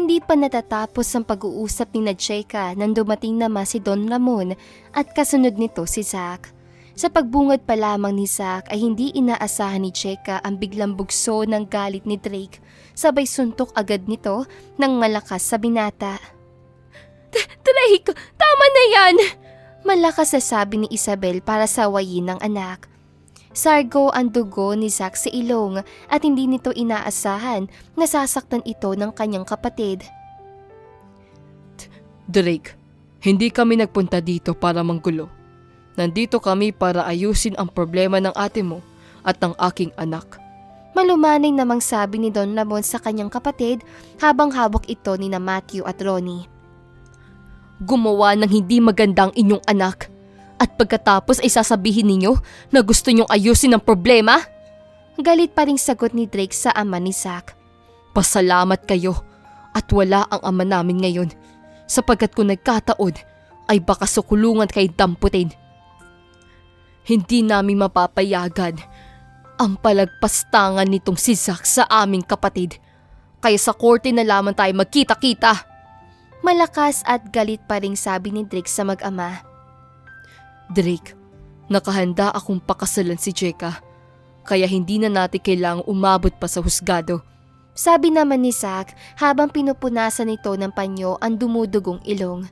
Hindi pa natatapos ang pag-uusap ni Nadjeka nang dumating naman si Don Ramon at kasunod nito si Zack. Sa pagbungad pa lamang ni Zack ay hindi inaasahan ni Cheka ang biglang bugso ng galit ni Drake. Sabay suntok agad nito ng malakas sa binata. Drake, tama na yan! Malakas na sabi ni Isabel para sawayin ng anak. Sargo ang dugo ni Zack sa ilong at hindi nito inaasahan na sasaktan ito ng kanyang kapatid. Drake, hindi kami nagpunta dito para manggulo. Nandito kami para ayusin ang problema ng ate mo at ng aking anak. Malumanay namang sabi ni Don Ramon sa kanyang kapatid habang hawak ito ni na Matthew at Ronnie. Gumawa ng hindi magandang inyong anak at pagkatapos ay sasabihin ninyo na gusto nyong ayusin ang problema? Galit pa rin sagot ni Drake sa ama ni Zack. Pasalamat kayo at wala ang ama namin ngayon sapagkat kung nagkataon ay baka sukulungan kay damputin. Hindi namin mapapayagan ang palagpastangan nitong si Zack sa aming kapatid. Kaya sa korte na lamang tayo magkita-kita. Malakas at galit pa rin sabi ni Drake sa mag-ama. Drake, nakahanda akong pakasalan si Jeka. Kaya hindi na natin kailangang umabot pa sa husgado. Sabi naman ni Zack habang pinupunasan nito ng panyo ang dumudugong ilong.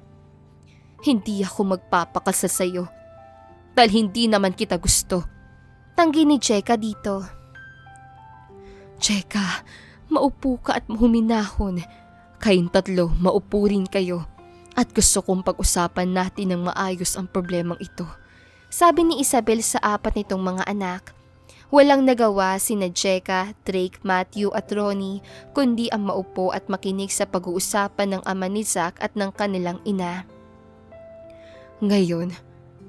Hindi ako magpapakasal sa iyo. Dahil hindi naman kita gusto. Tanggi ni Cheka dito. Jeka, maupo ka at huminahon. Kayong tatlo, maupo rin kayo. At gusto kong pag-usapan natin ng maayos ang problemang ito. Sabi ni Isabel sa apat nitong mga anak. Walang nagawa si Jeka, Drake, Matthew at Ronnie kundi ang maupo at makinig sa pag-uusapan ng ama ni Zack at ng kanilang ina. Ngayon,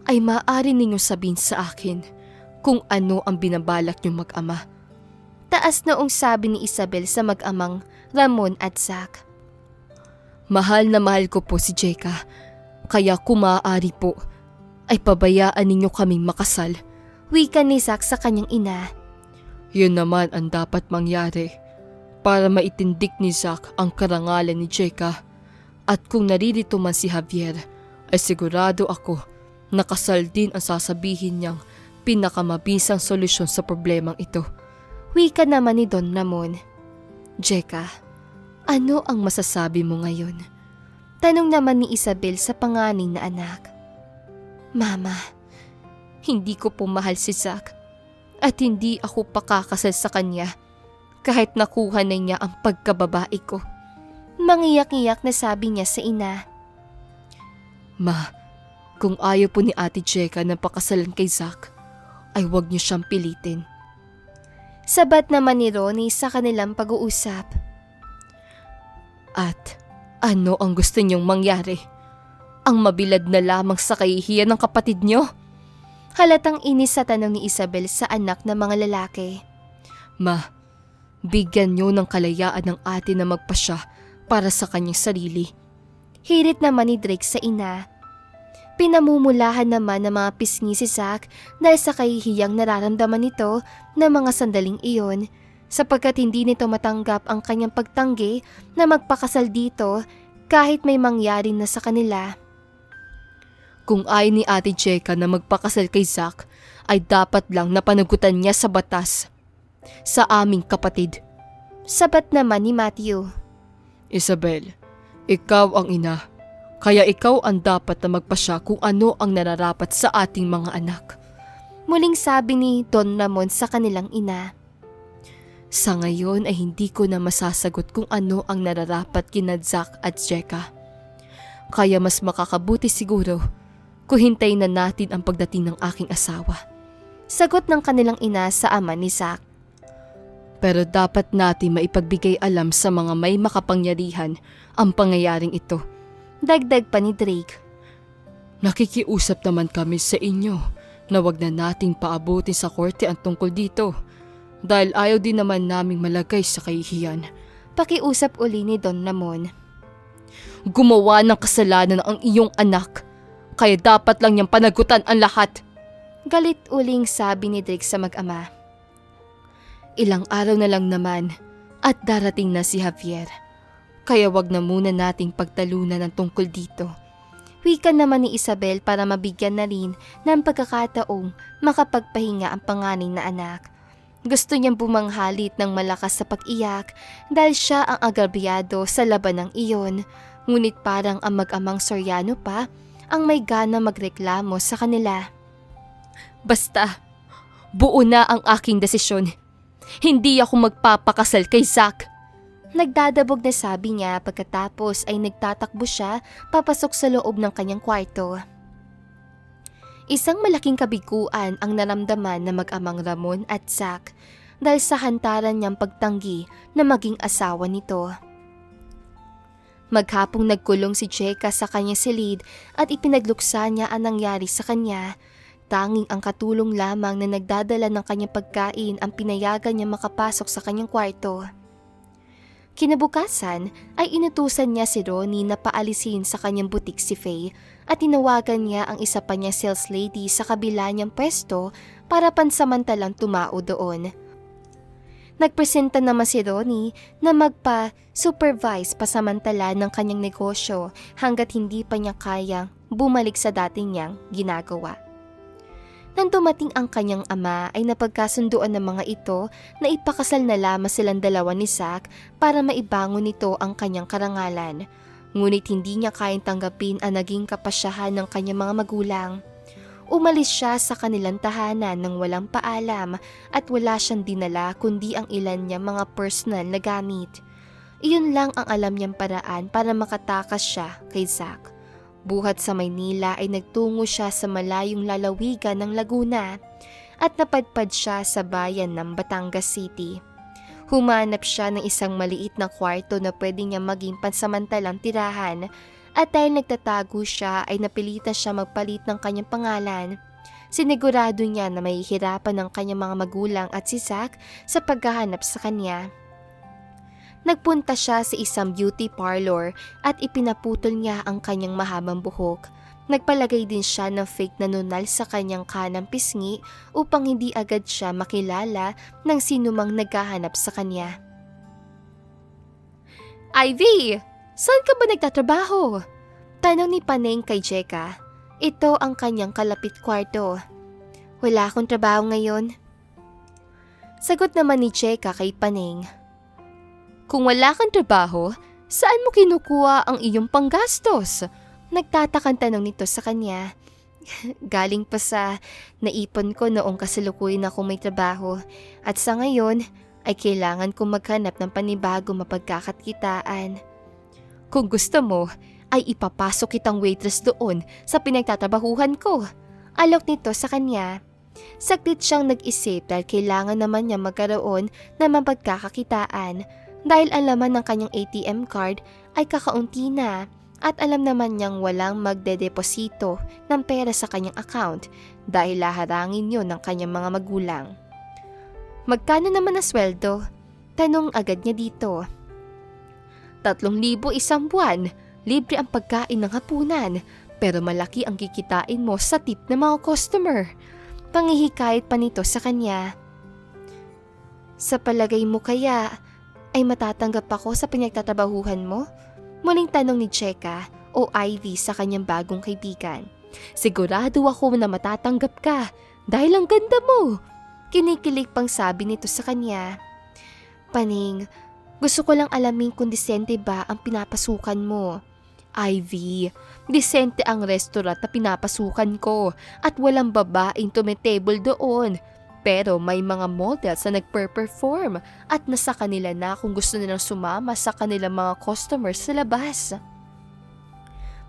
ay maaari ninyong sabihin sa akin kung ano ang binabalak niyong mag-ama. Taas noong sabi ni Isabel sa mag-amang Ramon at Zack. Mahal na mahal ko po si Jeka, kaya kung maaari po, ay pabayaan ninyo kaming makasal. Wika ni Zack sa kanyang ina. Yun naman ang dapat mangyari para maitindik ni Zack ang karangalan ni Jeka. At kung naririto man si Javier, ay sigurado ako na kasal din ang sasabihin niyang pinakamabisang solusyon sa problemang ito. Wika naman ni Don Ramon. Jeka, ano ang masasabi mo ngayon? Tanong naman ni Isabel sa panganing na anak. Mama, hindi ko po mahal si Zack at hindi ako pakakasal sa kanya kahit nakuha na niya ang pagkababae ko. Mangiyak-iyak na sabi niya sa ina. Ma, kung ayaw po ni Ate Jeka na pakasalan kay Zack, ay huwag niyo siyang pilitin. Sabat naman ni Ronnie sa kanilang pag-uusap. At ano ang gusto niyong mangyari? Ang mabilad na lamang sa kahihiyan ng kapatid niyo? Halatang inis sa tanong ni Isabel sa anak ng mga lalaki. Ma, bigyan niyo ng kalayaan ng ate na magpasya para sa kanyang sarili. Hirit naman ni Drake sa ina. Pinamumulahan naman ng mga pisngi si Zack dahil sa kahihiyang nararamdaman nito na mga sandaling iyon sapagkat hindi nito matanggap ang kanyang pagtanggi na magpakasal dito kahit may mangyari na sa kanila. Kung ay ni Ate Jeka na magpakasal kay Zack, ay dapat lang napanagutan niya sa batas. Sa aming kapatid. Sabat naman ni Matthew. Isabel, ikaw ang ina. Kaya ikaw ang dapat na magpasya kung ano ang nararapat sa ating mga anak. Muling sabi ni Don Ramon sa kanilang ina. Sa ngayon ay hindi ko na masasagot kung ano ang nararapat kina Zack at Jeka. Kaya mas makakabuti siguro kung hintayin na natin ang pagdating ng aking asawa. Sagot ng kanilang ina sa ama ni Zack. Pero dapat natin maipagbigay alam sa mga may makapangyarihan ang pangyayaring ito. Dagdag pa ni Drake. Nakikiusap naman kami sa inyo na wag na nating paabutin sa korte ang tungkol dito dahil ayaw din naman naming malagay sa kahihiyan. Pakiusap uli ni Don Ramon. Gumawa ng kasalanan ang iyong anak kaya dapat lang niyang panagutan ang lahat. Galit uling sabi ni Drake sa mag-ama. Ilang araw na lang naman at darating na si Javier. Kaya wag na muna nating pagtalunan ng tungkol dito. Wika naman ni Isabel para mabigyan na rin ng pagkakataong makapagpahinga ang panganing na anak. Gusto niyang bumanghalit ng malakas sa pag-iyak dahil siya ang agrabyado sa laban ng iyon. Ngunit parang ang mag-amang Soriano pa ang may gana magreklamo sa kanila. Basta, buo na ang aking desisyon. Hindi ako magpapakasal kay Zack. Nagdadabog na sabi niya pagkatapos ay nagtatakbo siya papasok sa loob ng kanyang kwarto. Isang malaking kabiguan ang naramdaman na mag-amang Ramon at Zack dahil sa hantaran niyang pagtanggi na maging asawa nito. Maghapong nagkulong si Cheka sa kanyang silid at ipinagluksa niya ang nangyari sa kanya. Tanging ang katulong lamang na nagdadala ng kanyang pagkain ang pinayagan niya makapasok sa kanyang kwarto. Kinabukasan ay inutusan niya si Ronnie na paalisin sa kanyang butik si Faye at tinawagan niya ang isa pa niya sales lady sa kabila niyang pwesto para pansamantalang tumao doon. Nagpresenta naman si Ronnie na magpa-supervise pasamantala ng kanyang negosyo hanggat hindi pa niya kayang bumalik sa dating niyang ginagawa. Nang dumating ang kanyang ama ay napagkasunduan ng mga ito na ipakasal na lamang silang dalawa ni Zack para maibangon nito ang kanyang karangalan. Ngunit hindi niya kayang tanggapin ang naging kapasyahan ng kanyang mga magulang. Umalis siya sa kanilang tahanan nang walang paalam at wala siyang dinala kundi ang ilan niya mga personal na gamit. Iyon lang ang alam niyang paraan para makatakas siya kay Zack. Buhat sa Maynila ay nagtungo siya sa malayong lalawigan ng Laguna at napadpad siya sa bayan ng Batangas City. Humanap siya ng isang maliit na kwarto na pwede niya maging pansamantalang tirahan at dahil nagtatago siya ay napilitan siya magpalit ng kanyang pangalan. Sinigurado niya na may hirapan ng kanyang mga magulang at si Zack sa paghahanap sa kanya. Nagpunta siya sa isang beauty parlor at ipinaputol niya ang kanyang mahabang buhok. Nagpalagay din siya ng fake na nunal sa kanyang kanang pisngi upang hindi agad siya makilala ng sinumang naghahanap sa kanya. Ivy! Saan ka ba nagtatrabaho? Tanong ni Paneng kay Jeka. Ito ang kanyang kalapit kwarto. Wala akong trabaho ngayon. Sagot naman ni Jeka kay Paneng. Kung wala kang trabaho, saan mo kinukuha ang iyong panggastos? Nagtatakang tanong nito sa kanya. Galing pa sa naipon ko noong kasalukuyan ako may trabaho at sa ngayon ay kailangan kong maghanap ng panibago mapagkakatkitaan. Kung gusto mo, ay ipapasok kitang waitress doon sa pinagtatrabahuhan ko. Alok nito sa kanya. Saglit siyang nag-isip dahil kailangan naman niya magkaroon ng mapagkakakitaan dahil alaman ng kanyang ATM card ay kakaunti na at alam naman niyang walang magdedeposito ng pera sa kanyang account dahil laharangin yon ng kanyang mga magulang. Magkano naman na sweldo? Tanong agad niya dito. Tatlong libo isang buwan, libre ang pagkain ng hapunan, pero malaki ang kikitain mo sa tip ng mga customer. Pangihikayat pa nito sa kanya. Sa palagay mo kaya, ay matatanggap ako sa pinagtatrabahuhan mo? Muling tanong ni Cheka o Ivy sa kanyang bagong kaibigan. Sigurado ako na matatanggap ka dahil ang ganda mo. Kinikilig pang sabi nito sa kanya. Paning, gusto ko lang alamin kung disente ba ang pinapasukan mo. Ivy, disente ang restaurant na pinapasukan ko at walang babaeng tumitable doon. Pero may mga models na nagper-perform at nasa kanila na kung gusto nilang sumama sa kanilang mga customers sa labas.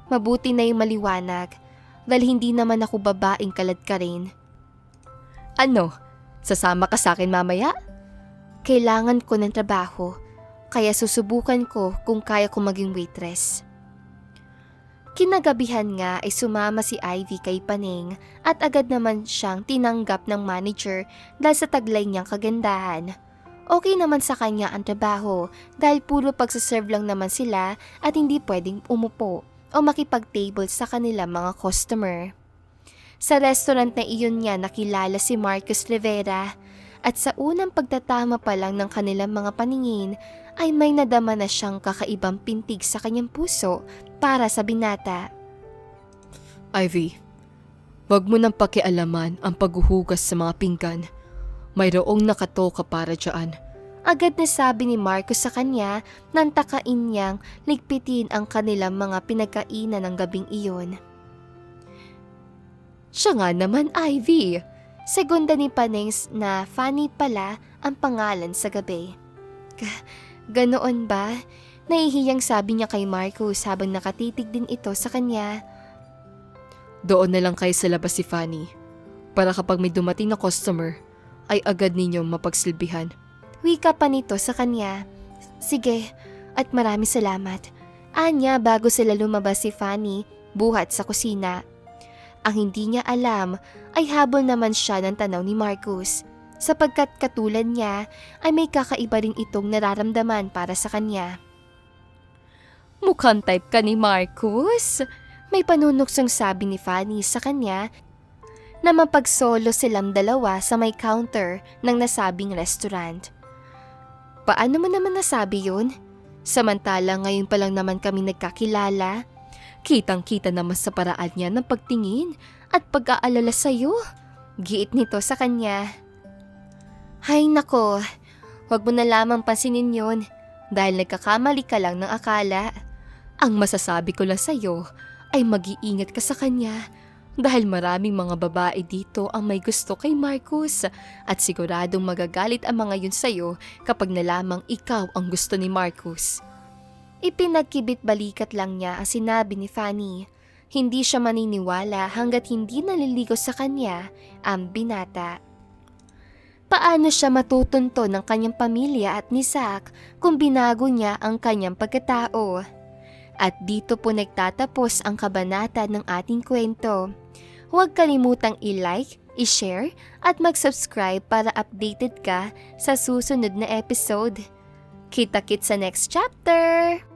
Mabuti na yung maliwanag dahil hindi naman ako babaeng kalad ka rin. Ano? Sasama ka sa akin mamaya? Kailangan ko ng trabaho kaya susubukan ko kung kaya ko maging waitress. Kinagabihan nga ay sumama si Ivy kay Paneng at agad naman siyang tinanggap ng manager dahil sa taglay niyang kagandahan. Okay naman sa kanya ang trabaho dahil puro pagsaserve lang naman sila at hindi pwedeng umupo o makipag-table sa kanila mga customer. Sa restaurant na iyon niya nakilala si Marcus Rivera at sa unang pagtatama pa lang ng kanilang mga paningin ay may nadama na siyang kakaibang pintig sa kanyang puso para sa binata. Ivy, wag mo nang pakialaman ang paghuhugas sa mga pinggan. Mayroong nakatoka para dyan. Agad na sabi ni Marcos sa kanya nang takain niyang ligpitin ang kanilang mga pinagkainan ng gabing iyon. Siya nga naman, Ivy. Segunda ni Panings na Fanny pala ang pangalan sa gabi. Ga- ganoon ba? Nahihiyang sabi niya kay Marcos habang nakatitig din ito sa kanya. Doon na lang kayo sa labas si Fanny. Para kapag may dumating na customer, ay agad ninyong mapagsilbihan. Wika pa nito sa kanya. Sige, at marami salamat. Anya bago sila lumabas si Fanny, buhat sa kusina. Ang hindi niya alam ay habol naman siya ng tanaw ni Marcus sapagkat katulad niya ay may kakaiba rin itong nararamdaman para sa kanya. Mukhang type ka ni Marcus. May panunuksong sabi ni Fanny sa kanya na mapagsolo silang dalawa sa may counter ng nasabing restaurant. Paano mo naman nasabi yun? Samantala ngayon pa lang naman kami nagkakilala. Kitang-kita naman sa paraan niya ng pagtingin at pag-aalala sa'yo. Giit nito sa kanya. Hay nako, wag mo na lamang pansinin yun dahil nagkakamali ka lang ng akala. Ang masasabi ko lang sa'yo ay mag-iingat ka sa kanya dahil maraming mga babae dito ang may gusto kay Marcus at siguradong magagalit ang mga yun sa'yo kapag nalamang ikaw ang gusto ni Marcus. Ipinagkibit balikat lang niya ang sinabi ni Fanny. Hindi siya maniniwala hanggat hindi naliligo sa kanya ang binata. Paano siya matutunto ng kanyang pamilya at ni Zach kung binago niya ang kanyang pagkatao? At dito po nagtatapos ang kabanata ng ating kwento. Huwag kalimutang i-like, i-share at mag-subscribe para updated ka sa susunod na episode. Kita-kit sa next chapter!